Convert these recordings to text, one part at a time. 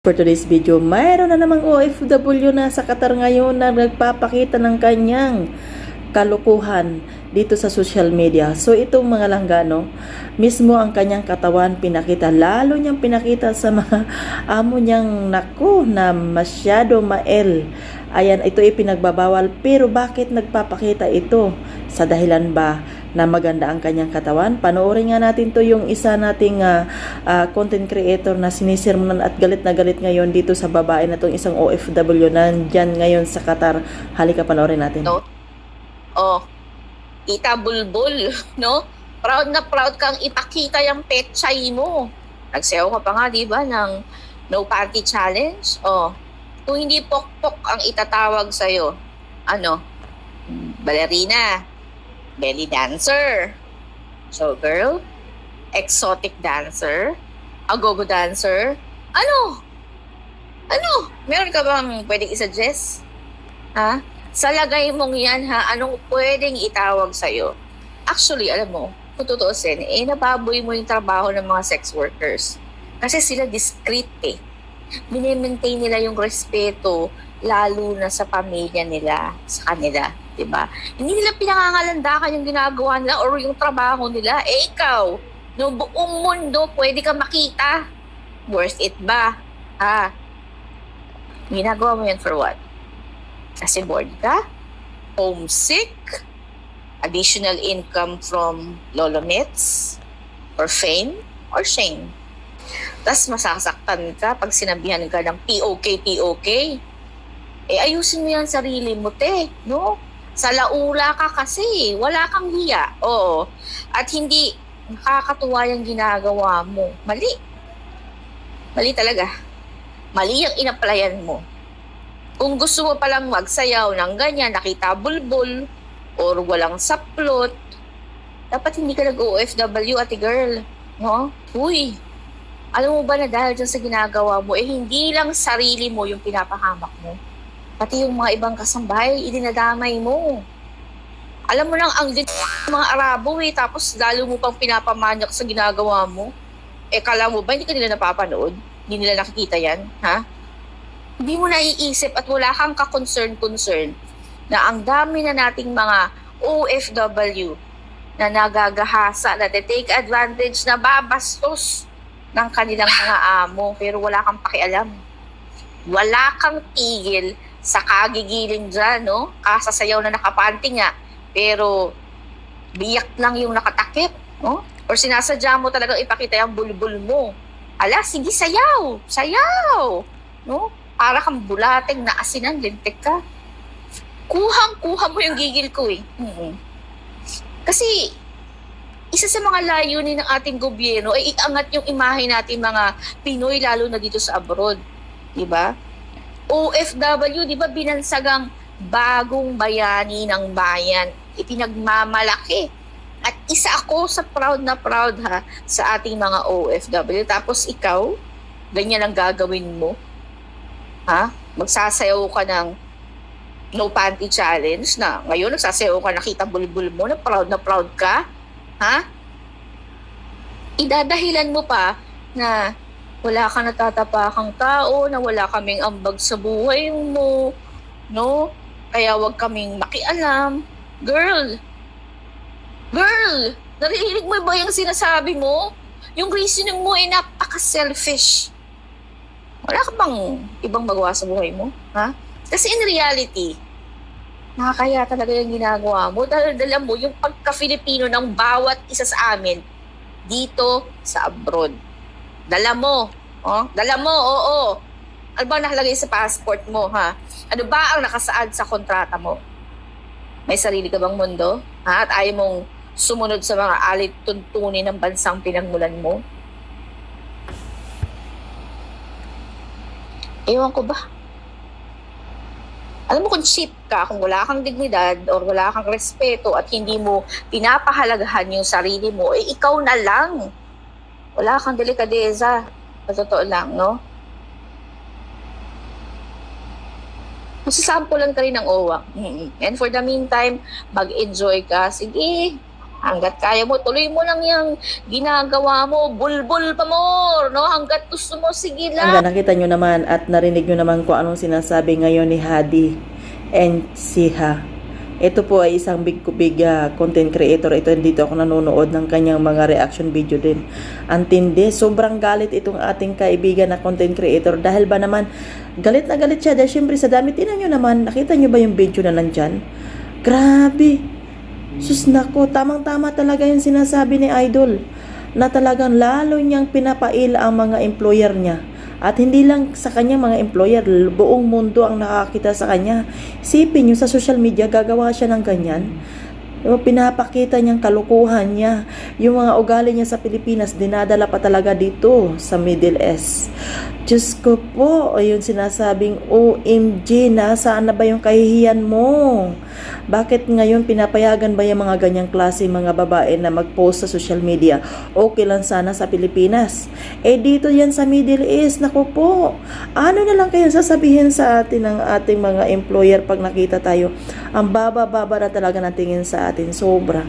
For today's video, mayroon na namang OFW na sa Qatar ngayon na nagpapakita ng kanyang kalukuhan dito sa social media. So itong mga langgano, mismo ang kanyang katawan pinakita, lalo niyang pinakita sa mga amo niyang nako na masyado mael. Ayan, ito ay pinagbabawal. Pero bakit nagpapakita ito? Sa dahilan ba na maganda ang kanyang katawan? Panoorin nga natin to yung isa nating ah, ah, content creator na sinisirmonan at galit na galit ngayon dito sa babae na tong isang OFW na dyan ngayon sa Qatar. Halika panoorin natin. No? Oh, kita bulbul, no? Proud na proud kang ipakita yung petchay mo. Nagsayaw ka pa nga, di ba, ng no panty challenge? Oh, kung hindi pokpok ang itatawag sa'yo, ano? Ballerina, belly dancer, showgirl, exotic dancer, agogo dancer, ano? Ano? Meron ka bang pwedeng isuggest? Ha? Sa lagay mong yan ha, anong pwedeng itawag sa'yo? Actually, alam mo, kung tutuusin, eh, nababoy mo yung trabaho ng mga sex workers. Kasi sila discreet eh. Minimaintain nila yung respeto, lalo na sa pamilya nila, sa kanila. 'Di ba? Hindi nila pinangangalandakan yung ginagawa nila or yung trabaho nila. Eh ikaw, no buong mundo, pwede ka makita. Worth it ba? Ha? Ginagawa mo yan for what? Kasi bored ka? Homesick? Additional income from lolomits? Or fame? Or shame? Tapos masasaktan ka pag sinabihan ka ng POK, POK. Eh ayusin mo yan sarili mo, te. No? Sa laula ka kasi. Wala kang hiya. Oo. At hindi nakakatuwa yung ginagawa mo. Mali. Mali talaga. Mali yung inaplayan mo. Kung gusto mo palang magsayaw ng ganyan, nakita bulbul, or walang saplot, dapat hindi ka nag-OFW, ate girl. No? Uy, alam mo ba na dahil dyan sa ginagawa mo, eh hindi lang sarili mo yung pinapahamak mo. Pati yung mga ibang kasambahay, idinadamay mo. Alam mo lang, ang mga Arabo eh, tapos lalo mo pang pinapamanyak sa ginagawa mo. Eh, kala mo ba, hindi ka nila napapanood? Hindi nila nakikita yan, ha? Hindi mo naiisip at wala kang ka-concern-concern na ang dami na nating mga OFW na nagagahasa, na take advantage, na babastos ng kanilang mga amo, pero wala kang pakialam. Wala kang tigil sa kagigiling dyan, no? Kasasayaw na nakapanti nga, pero biyak lang yung nakatakip, no? Or sinasadya mo talagang ipakita yung bulbul mo. Ala, sige, sayaw! Sayaw! No? Para kang bulating na asinan, lintik ka. Kuhang-kuha mo yung gigil ko eh. Mhm. Kasi, isa sa mga layunin ng ating gobyerno ay iangat yung imahe natin mga Pinoy lalo na dito sa abroad. Di ba? OFW, di ba binansagang bagong bayani ng bayan. Ipinagmamalaki. At isa ako sa proud na proud ha sa ating mga OFW. Tapos ikaw, ganyan ang gagawin mo. Ha? Magsasayaw ka ng no panty challenge na ngayon nagsasayaw ka nakita bulbul mo na proud na proud ka. Ha? Idadahilan mo pa na wala ka natatapakang tao, na wala kaming ambag sa buhay mo, no? Kaya wag kaming makialam. Girl! Girl! Naririnig mo ba yung sinasabi mo? Yung reasoning mo ay napaka-selfish. Wala ka bang ibang magawa sa buhay mo? Ha? Kasi in reality, nakakaya talaga yung ginagawa mo. Dahil dala mo yung pagka-Filipino ng bawat isa sa amin dito sa abroad. Dala mo. Oh, dala mo, oo. Ano ba nakalagay sa passport mo, ha? Ano ba ang nakasaad sa kontrata mo? May sarili ka bang mundo? Ha? At ayaw mong sumunod sa mga alit tuntunin ng bansang pinagmulan mo? Ewan ko ba? Alam mo kung cheap ka, kung wala kang dignidad or wala kang respeto at hindi mo pinapahalagahan yung sarili mo, eh ikaw na lang. Wala kang delikadeza. Sa totoo lang, no? Masasampulan ka rin ng OWA. And for the meantime, mag-enjoy ka. Sige, Hanggat kaya mo, tuloy mo lang yung ginagawa mo. Bulbul pa more, no? Hanggat gusto mo, sige lang. Hanggang nakita nyo naman at narinig nyo naman kung anong sinasabi ngayon ni Hadi and Siha. Ito po ay isang big big ah, content creator. Ito dito ako nanonood ng kanyang mga reaction video din. Antindi, sobrang galit itong ating kaibigan na content creator dahil ba naman galit na galit siya dahil syempre sa dami tinan nyo naman, nakita nyo ba yung video na nandyan? Grabe. Sus nako, tamang-tama talaga yung sinasabi ni Idol na talagang lalo niyang pinapail ang mga employer niya. At hindi lang sa kanya mga employer, buong mundo ang nakakita sa kanya. Isipin niyo sa social media, gagawa siya ng ganyan. Yung pinapakita niyang kalukuhan niya. Yung mga ugali niya sa Pilipinas, dinadala pa talaga dito sa Middle East. Diyos ko po, ayun sinasabing, OMG, nasaan na ba yung kahihiyan mo? Bakit ngayon pinapayagan ba yung mga ganyang klase mga babae na mag-post sa social media? Okay lang sana sa Pilipinas. Eh dito yan sa Middle East, naku po. Ano na lang kayo sasabihin sa atin ng ating mga employer pag nakita tayo? Ang baba-baba na talaga ng tingin sa atin, sobra.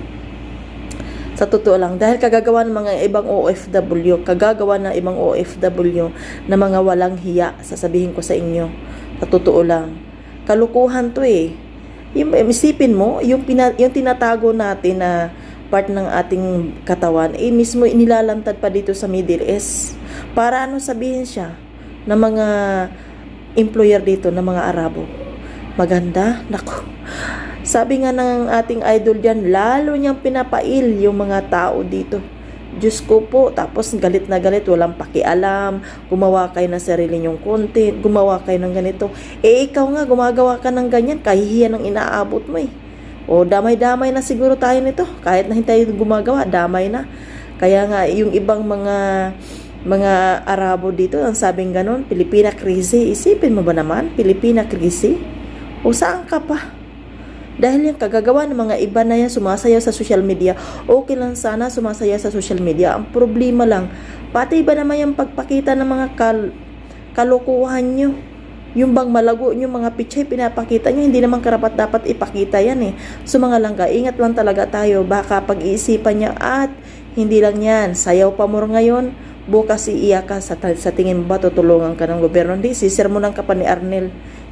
Sa totoo lang, dahil kagagawa ng mga ibang OFW, kagagawa ng ibang OFW na mga walang hiya, sasabihin ko sa inyo, sa totoo lang. Kalukuhan to eh. Yung, isipin mo, yung, pina, yung tinatago natin na part ng ating katawan, eh mismo inilalantad pa dito sa Middle East. Para ano sabihin siya ng mga employer dito, ng mga Arabo. Maganda? Nako. Sabi nga ng ating idol dyan, lalo niyang pinapail yung mga tao dito. Diyos ko po, tapos galit na galit, walang pakialam, gumawa kayo ng sarili niyong content, gumawa kayo ng ganito. Eh ikaw nga, gumagawa ka ng ganyan, kahihiyan ang inaabot mo eh. O damay-damay na siguro tayo nito, kahit na hindi tayo gumagawa, damay na. Kaya nga, yung ibang mga mga Arabo dito, ang sabing ganun, Pilipina crazy. Isipin mo ba naman, Pilipina crazy? O saan ka pa? Dahil yung kagagawa ng mga iba na yan sumasayaw sa social media, okay lang sana sumasayaw sa social media. Ang problema lang, pati ba naman yung pagpakita ng mga kal kalokohan nyo? Yung bang malago nyo mga pichay pinapakita nyo, hindi naman karapat dapat ipakita yan eh. So mga langga, ingat lang talaga tayo. Baka pag-iisipan niya at hindi lang yan, sayaw pa mo ngayon, bukas iiyak ka sa, sa tingin mo ba tutulungan ka ng gobyerno. Hindi, sisermonan ka pa ni Arnel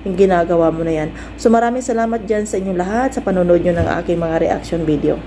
yung ginagawa mo na yan. So maraming salamat dyan sa inyong lahat sa panonood nyo ng aking mga reaction video.